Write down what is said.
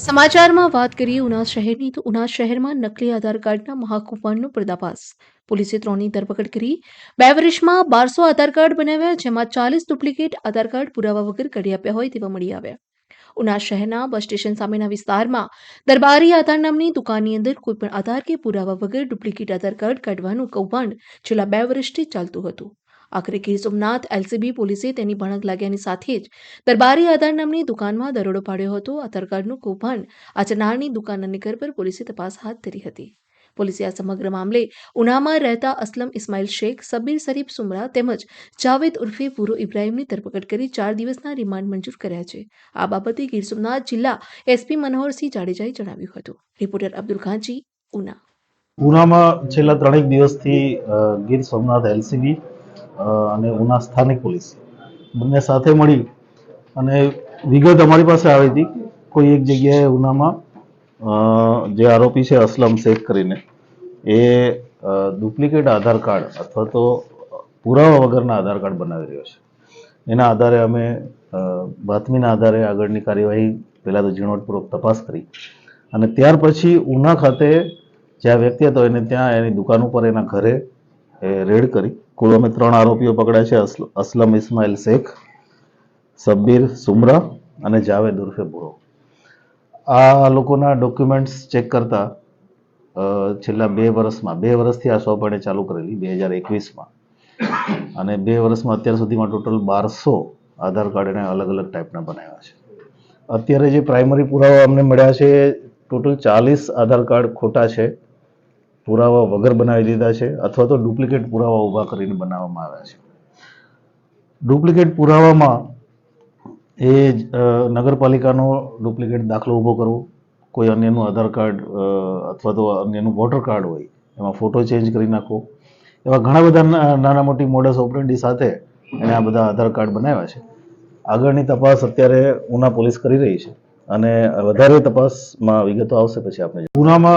સમાચારમાં વાત કરીએ ઉના શહેરની, તો ઉના શહેરમાં નકલી આધાર કાર્ડના મહાકૌભાંડનો પર્દાફાશ. પોલીસે ત્રણની ધરપકડ કરી. બે વર્ષમાં બારસો આધાર કાર્ડ બનાવ્યા, જેમાં ચાલીસ ડુપ્લિકેટ આધાર કાર્ડ પુરાવા વગર કાઢી આપ્યા હોય તેવા મળી આવ્યા. ઉના શહેરના બસ સ્ટેશન સામેના વિસ્તારમાં દરબારી આધાર નામની દુકાનની અંદર કોઈપણ આધાર કે પુરાવા વગર ડુપ્લિકેટ આધાર કાર્ડ કાઢવાનું કૌભાંડ છેલ્લા બે વર્ષથી ચાલતું હતું. આખરે ગીર સોમનાથ, એલસીબી પોલીસે તેની ભણક લાગ્યાની સાથે જ દરબારી આધાર નામની દુકાનમાં દરોડો પાડ્યો હતો. આ તરકારનું કૌભાંડ આચરનારની દુકાનના નિકર પર પોલીસે તપાસ હાથ ધરી હતી. પોલીસે આ સમગ્ર મામલે ઉનામાં રહેતા અસલમ ઇસ્માઇલ શેખ, સબીર શરીફ સુમરા તેમજ જાવેદ ઉર્ફે પૂરો ઇબ્રાહીમની ધરપકડ કરી ચાર દિવસના રિમાન્ડ મંજૂર કર્યા છે. આ બાબતે ગીર સોમનાથ જિલ્લા એસપી મનોહરસિંહ જાડેજાએ જણાવ્યું હતું. રિપોર્ટર અબ્દુલ ખાંચી, ઉના. ઉનામાં છેલ્લા ત્રણેક દિવસથી ગીર સોમનાથ, એલસીબી અને ઉના સ્થાનિક પોલીસ. બંને સાથે મળી અને વિગત અમારી પાસે આવી હતી કોઈ એક જગ્યાએ ઉનામાં જે આરોપી છે અસલમ શેખ કરીને, એ ડુપ્લિકેટ આધાર કાર્ડ અથવા તો પુરાવા વગરના આધાર કાર્ડ બનાવી રહ્યો છે. એના આધારે અમે બાતમીના આધારે આગળની કાર્યવાહી પહેલાં તો ઝીણવટપૂર્વક તપાસ કરી અને ત્યાર પછી ઉના ખાતે જ્યાં વ્યક્તિ હતો એને ત્યાં એની દુકાન ઉપર એના ઘરે, એ રેડ કરી કુલ અમે ત્રણ આરોપીઓ પકડ્યા છે. અસલ- અસલમ ઇસ્માઇલ શેખ સબ્બીર સુમરા અને જાવેદ ઉર્ફે બુરો આ લોકોના ડોક્યુમેન્ટ્સ ચેક કરતા છેલ્લા બે વર્ષમાં, બે વર્ષથી આ સોંપણી ચાલુ કરેલી, બે હજાર એકવીસમાં. અને બે વર્ષમાં અત્યાર સુધીમાં ટોટલ બારસો આધાર કાર્ડ એણે અલગ અલગ ટાઈપના બનાવ્યા છે. અત્યારે જે પ્રાઇમરી પુરાવા અમને મળ્યા છે, ટોટલ ચાલીસ આધાર કાર્ડ ખોટા છે. પુરાવા વગર બનાવી દીધા છે અથવા તો ડુપ્લિકેટ પુરાવા ઊભા કરીને બનાવવામાં આવ્યા છે. ડુપ્લિકેટ પુરાવામાં એ નગરપાલિકાનો ડુપ્લિકેટ દાખલો ઊભો કરવો, કોઈ અન્યનું આધાર કાર્ડ અથવા તો અન્યનું વોટર કાર્ડ હોય, એમાં ફોટો ચેન્જ કરી નાખો એવા ઘણા બધા નાના મોટી મોડસ ઓપરેન્ડી સાથે એને આ બધા આધાર કાર્ડ બનાવ્યા છે. આગળની તપાસ અત્યારે ઉના પોલીસ કરી રહી છે અને વધારે તપાસમાં વિગતો આવશે પછી આપણે ઉનામાં